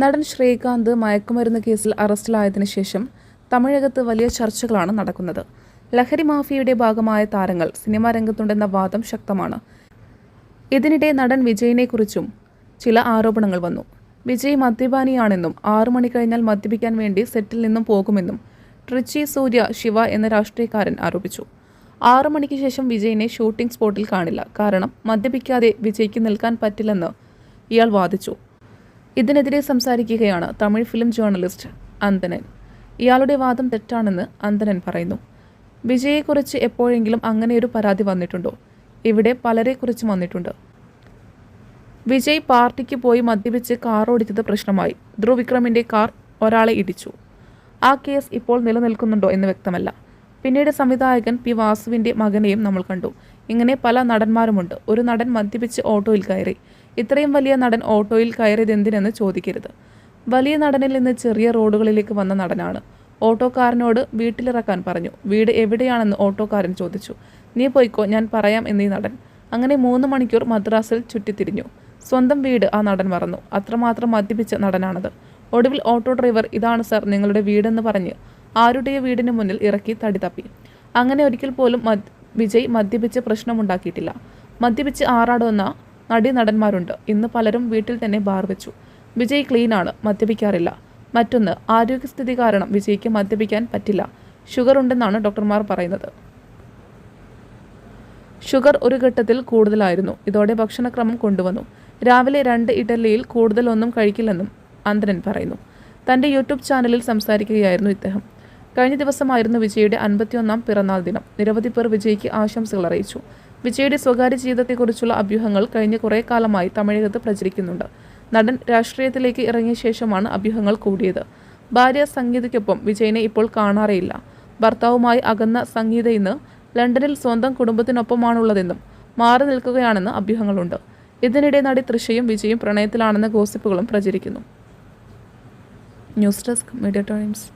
നടൻ ശ്രീകാന്ത് മയക്കുമരുന്ന് കേസിൽ അറസ്റ്റിലായതിനു ശേഷം തമിഴകത്ത് വലിയ ചർച്ചകളാണ് നടക്കുന്നത്. ലഹരി മാഫിയയുടെ ഭാഗമായ താരങ്ങൾ സിനിമാ രംഗത്തുണ്ടെന്ന വാദം ശക്തമാണ്. ഇതിനിടെ നടൻ വിജയിനെക്കുറിച്ചും ചില ആരോപണങ്ങൾ വന്നു. വിജയ് മദ്യപാനിയാണെന്നും ആറു മണി കഴിഞ്ഞാൽ മദ്യപിക്കാൻ വേണ്ടി സെറ്റിൽ നിന്നും പോകുമെന്നും ട്രിച്ചി സൂര്യ ശിവ എന്ന രാഷ്ട്രീയക്കാരൻ ആരോപിച്ചു. ആറു മണിക്ക് ശേഷം വിജയിനെ ഷൂട്ടിംഗ് സ്പോട്ടിൽ കാണില്ല. കാരണം മദ്യപിക്കാതെ വിജയ്ക്ക് നിൽക്കാൻ പറ്റില്ലെന്ന് ഇയാൾ വാദിച്ചു. ഇതിനെതിരെ സംസാരിക്കുകയാണ് തമിഴ് ഫിലിം ജേർണലിസ്റ്റ് അന്തനൻ. ഇയാളുടെ വാദം തെറ്റാണെന്ന് അന്തനൻ പറയുന്നു. വിജയെക്കുറിച്ച് എപ്പോഴെങ്കിലും അങ്ങനെയൊരു പരാതി വന്നിട്ടുണ്ടോ? ഇവിടെ പലരെക്കുറിച്ചും വന്നിട്ടുണ്ട്. വിജയ് പാർട്ടിക്ക് പോയി മദ്യപിച്ച് കാർ ഓടിച്ചത് പ്രശ്നമായി. ധ്രുവ് വിക്രമിന്റെ കാർ ഒരാളെ ഇടിച്ചു. ആ കേസ് ഇപ്പോൾ നിലനിൽക്കുന്നുണ്ടോ എന്ന് വ്യക്തമല്ല. പിന്നീട് സംവിധായകൻ പി വാസുവിന്റെ മകനെയും നമ്മൾ കണ്ടു. ഇങ്ങനെ പല നടന്മാരുമുണ്ട്. ഒരു നടൻ മദ്യപിച്ച് ഓട്ടോയിൽ കയറി. ഇത്രയും വലിയ നടൻ ഓട്ടോയിൽ കയറിയത് എന്തിനെന്ന് ചോദിക്കരുത്. വലിയ നടനിൽ നിന്ന് ചെറിയ റോഡുകളിലേക്ക് വന്ന നടനാണ്. ഓട്ടോക്കാരനോട് വീട്ടിലിറക്കാൻ പറഞ്ഞു. വീട് എവിടെയാണെന്ന് ഓട്ടോക്കാരൻ ചോദിച്ചു. നീ പോയിക്കോ ഞാൻ പറയാം എന്നീ നടൻ. അങ്ങനെ മൂന്ന് മണിക്കൂർ മദ്രാസിൽ ചുറ്റിത്തിരിഞ്ഞു. സ്വന്തം വീട് ആ നടൻ മറന്നു. അത്രമാത്രം മദ്യപിച്ച നടനാണത്. ഒടുവിൽ ഓട്ടോ ഡ്രൈവർ ഇതാണ് സർ നിങ്ങളുടെ വീടെന്ന് പറഞ്ഞ് ആരുടെയോ വീടിന് മുന്നിൽ ഇറക്കി തടി തപ്പി. അങ്ങനെ ഒരിക്കൽ പോലും വിജയ് മദ്യപിച്ച് പ്രശ്നമുണ്ടാക്കിയിട്ടില്ല. മദ്യപിച്ച് ആറാടുന്ന നടി നടന്മാരുണ്ട് ഇന്ന് പലരും വീട്ടിൽ തന്നെ ബാർ വെച്ചു. വിജയ് ക്ലീനാണ് മദ്യപിക്കാറില്ല. മറ്റൊന്ന് ആരോഗ്യസ്ഥിതി കാരണം വിജയ്ക്ക് മദ്യപിക്കാൻ പറ്റില്ല. ഷുഗർ ഉണ്ടെന്നാണ് ഡോക്ടർമാർ പറയുന്നത്. ഷുഗർ ഒരു ഘട്ടത്തിൽ കൂടുതലായിരുന്നു. ഇതോടെ ഭക്ഷണക്രമം കൊണ്ടുവന്നു. രാവിലെ രണ്ട് ഇഡലിയിൽ കൂടുതലൊന്നും കഴിക്കില്ലെന്നും അന്തരൻ പറയുന്നു. തന്റെ യൂട്യൂബ് ചാനലിൽ സംസാരിക്കുകയായിരുന്നു ഇദ്ദേഹം. കഴിഞ്ഞ ദിവസമായിരുന്നു വിജയുടെ അൻപത്തിയൊന്നാം പിറന്നാൾ ദിനം. നിരവധി പേർ വിജയ്ക്ക് ആശംസകൾ അറിയിച്ചു. വിജയുടെ സ്വകാര്യ ജീവിതത്തെക്കുറിച്ചുള്ള അഭ്യൂഹങ്ങൾ കഴിഞ്ഞ കുറേ കാലമായി തമിഴകത്ത് പ്രചരിക്കുന്നുണ്ട്. നടൻ രാഷ്ട്രീയത്തിലേക്ക് ഇറങ്ങിയ ശേഷമാണ് അഭ്യൂഹങ്ങൾ കൂടിയത്. ഭാര്യ സംഗീതയ്ക്കൊപ്പം വിജയനെ ഇപ്പോൾ കാണാറേയില്ല. ഭർത്താവുമായി അകന്ന സംഗീത ഇന്ന് ലണ്ടനിൽ സ്വന്തം കുടുംബത്തിനൊപ്പമാണുള്ളതെന്നും മാറി നിൽക്കുകയാണെന്ന് അഭ്യൂഹങ്ങളുണ്ട്. ഇതിനിടെ നടി തൃശയും വിജയും പ്രണയത്തിലാണെന്ന ഗോസിപ്പുകളും പ്രചരിക്കുന്നു. News desk media times.